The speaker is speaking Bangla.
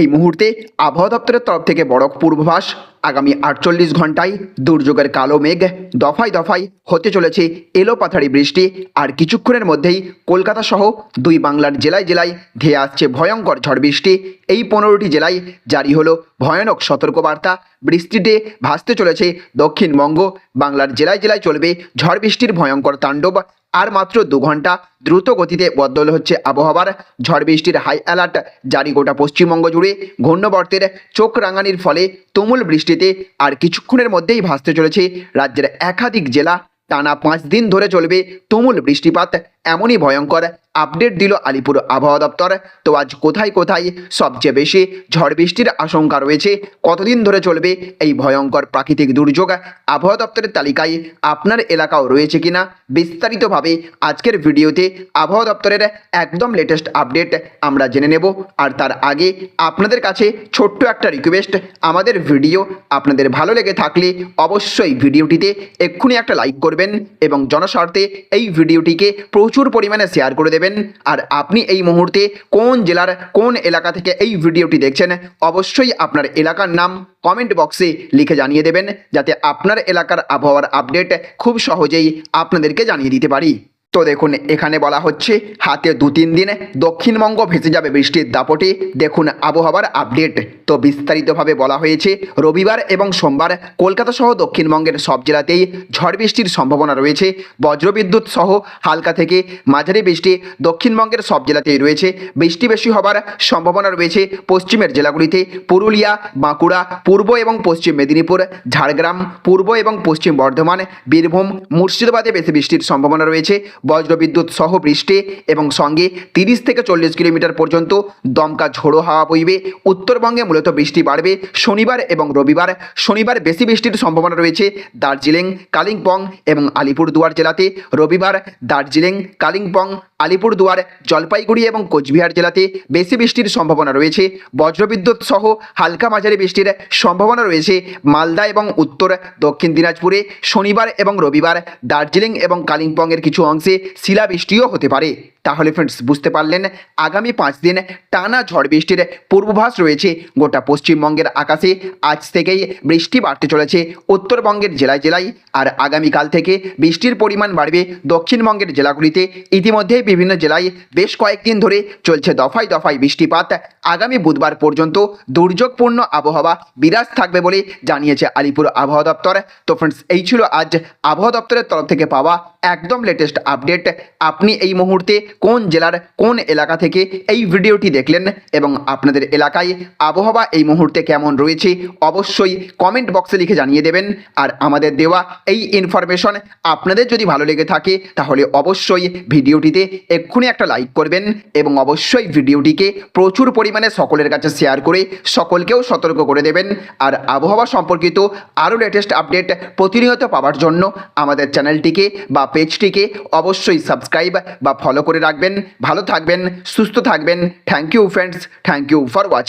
এই মুহূর্তে আবহাওয়া দপ্তরের তরফ থেকে বড় পূর্বাভাস, আগামী আটচল্লিশ ঘন্টায় দুর্যোগের কালো মেঘ দফায় দফায় হতে চলেছে এলো পাথারি বৃষ্টি আর কিছুক্ষণের মধ্যেই কলকাতা সহ দুই বাংলার জেলায় জেলায় ধেয়ে আসছে ভয়ঙ্কর ঝড় বৃষ্টি। এই পনেরোটি জেলায় জারি হলো ভয়ানক সতর্কবার্তা। বৃষ্টিতে ভাসতে চলেছে দক্ষিণবঙ্গ, বাংলার জেলায় জেলায় চলবে ঝড় বৃষ্টির ভয়ঙ্কর তাণ্ডব। আর মাত্র দু ঘণ্টা দ্রুত গতিতে বদল হচ্ছে আবহাওয়ার। ঝড় বৃষ্টির হাই অ্যালার্ট জারি গোটা পশ্চিমবঙ্গ জুড়ে। ঘূর্ণবর্তের চোখ রাঙানির ফলে তুমুল বৃষ্টিতে আর কিছুক্ষণের মধ্যেই ভাসতে চলেছে। রাজ্যের একাধিক জেলা টানা পাঁচ দিন ধরে চলবে তুমুল বৃষ্টিপাত। এমনই ভয়ঙ্কর আপডেট দিল আলিপুর আবহাওয়া দপ্তর। তো আজ কোথায় কোথায় সবচেয়ে বেশি ঝড় বৃষ্টির আশঙ্কা রয়েছে? কতদিন ধরে চলবে এই ভয়ঙ্কর প্রাকৃতিক দুর্যোগ? আবহাওয়া দপ্তরের তালিকায় আপনার এলাকাও রয়েছে কিনা? বিস্তারিতভাবে আজকের ভিডিওতে আবহাওয়া দপ্তরের একদম লেটেস্ট আপডেট আমরা জেনে নেব। আর তার আগে আপনাদের কাছে ছোট্ট একটা রিকোয়েস্ট আমাদের ভিডিও আপনাদের ভালো লেগে থাকলে অবশ্যই ভিডিওটিতে এক্ষুনি একটা লাইক করবেন এবং জনস্বার্থে এই ভিডিওটিকে প্রচুর পরিমাণে শেয়ার করে দেবেন। আর আপনি এই মুহূর্তে কোন জেলার কোন এলাকা থেকে এই ভিডিওটি দেখছেন, অবশ্যই আপনার এলাকার নাম কমেন্ট বক্সে লিখে জানিয়ে দেবেন, যাতে আপনার এলাকার আবহাওয়ার আপডেট খুব সহজেই আপনাদেরকে জানিয়ে দিতে পারি। তো দেখুন, এখানে বলা হচ্ছে হাতে দু তিন দিন দক্ষিণবঙ্গ ভেসে যাবে বৃষ্টির দাপটে। দেখুন, আবহাওয়ার আপডেট তো বিস্তারিতভাবে বলা হয়েছে, রবিবার এবং সোমবার কলকাতা সহ দক্ষিণবঙ্গের সব জেলাতেই ঝড় বৃষ্টির সম্ভাবনা রয়েছে। বজ্রবিদ্যুৎ সহ হালকা থেকে মাঝারি বৃষ্টি দক্ষিণবঙ্গের সব জেলাতেই রয়েছে। বৃষ্টি বেশি হবার সম্ভাবনা রয়েছে পশ্চিমের জেলাগুলিতে। পুরুলিয়া, বাঁকুড়া, পূর্ব এবং পশ্চিম মেদিনীপুর, ঝাড়গ্রাম, পূর্ব এবং পশ্চিম বর্ধমান, বীরভূম, মুর্শিদাবাদে বেশি বৃষ্টির সম্ভাবনা রয়েছে। বজ্রবিদ্যুৎ সহ বৃষ্টি এবং সঙ্গে তিরিশ থেকে চল্লিশ কিলোমিটার পর্যন্ত দমকা ঝোড়ো হাওয়া বইবে। উত্তরবঙ্গে মূলত বৃষ্টি বাড়বে শনিবার এবং রবিবার। শনিবার বেশি বৃষ্টির সম্ভাবনা রয়েছে দার্জিলিং, কালিম্পং এবং আলিপুরদুয়ার জেলাতে। রবিবার দার্জিলিং, কালিম্পং আলিপুরদুয়ার, জলপাইগুড়ি এবং কোচবিহার জেলাতে বেশি বৃষ্টির সম্ভাবনা রয়েছে। বজ্রবিদ্যুৎ সহ হালকা মাঝারি বৃষ্টির সম্ভাবনা রয়েছে। মালদা এবং উত্তর, দক্ষিণ দিনাজপুরে শনিবার এবং রবিবার দার্জিলিং এবং কালিম্পংয়ের কিছু অংশে শিলাবৃষ্টিও হতে পারে। তাহলে ফ্রেন্ডস বুঝতে পারলেন? আগামী পাঁচ দিন টানা ঝড় বৃষ্টির পূর্বাভাস রয়েছে গোটা পশ্চিমবঙ্গের আকাশে। আজ থেকেই বৃষ্টি বাড়তে চলেছে উত্তরবঙ্গের জেলায় জেলায়। আর আগামীকাল থেকে বৃষ্টির পরিমাণ বাড়বে দক্ষিণবঙ্গের জেলাগুলিতে। ইতিমধ্যেই বিভিন্ন জেলায় বেশ কয়েকদিন ধরে চলছে দফায় দফায় বৃষ্টিপাত। আগামী বুধবার পর্যন্ত দুর্যোগপূর্ণ আবহাওয়া বিরাজ থাকবে বলে জানিয়েছে আলিপুর আবহাওয়া দপ্তর। তো ফ্রেন্ডস এই ছিল আজ আবহাওয়া দপ্তরের তরফ থেকে পাওয়া একদম লেটেস্ট আপডেট আপনি এই মুহূর্তে কোন জেলার কোন এলাকা থেকে এই ভিডিওটি দেখলেন এবং আপনাদের এলাকায় আবহাওয়া এই মুহূর্তে কেমন রয়েছে অবশ্যই কমেন্ট বক্সে লিখে জানিয়ে দেবেন। আর আমাদের দেওয়া এই ইনফরমেশন আপনাদের যদি ভালো লেগে থাকে তাহলে অবশ্যই ভিডিওটিতে এক্ষুনি একটা লাইক করবেন এবং অবশ্যই ভিডিওটিকে প্রচুর পরিমাণে সকলের কাছে শেয়ার করে সকলকেও সতর্ক করে দেবেন। আর আবহাওয়া সম্পর্কিত আরও লেটেস্ট আপডেট প্রতিনিয়ত পাওয়ার জন্য আমাদের চ্যানেলটিকে বা পেজটিকে অবশ্যই সাবস্ক্রাইব বা ফলো করে রাখবেন ভালো থাকবেন সুস্থ থাকবেন। Thank you friends thank you for watching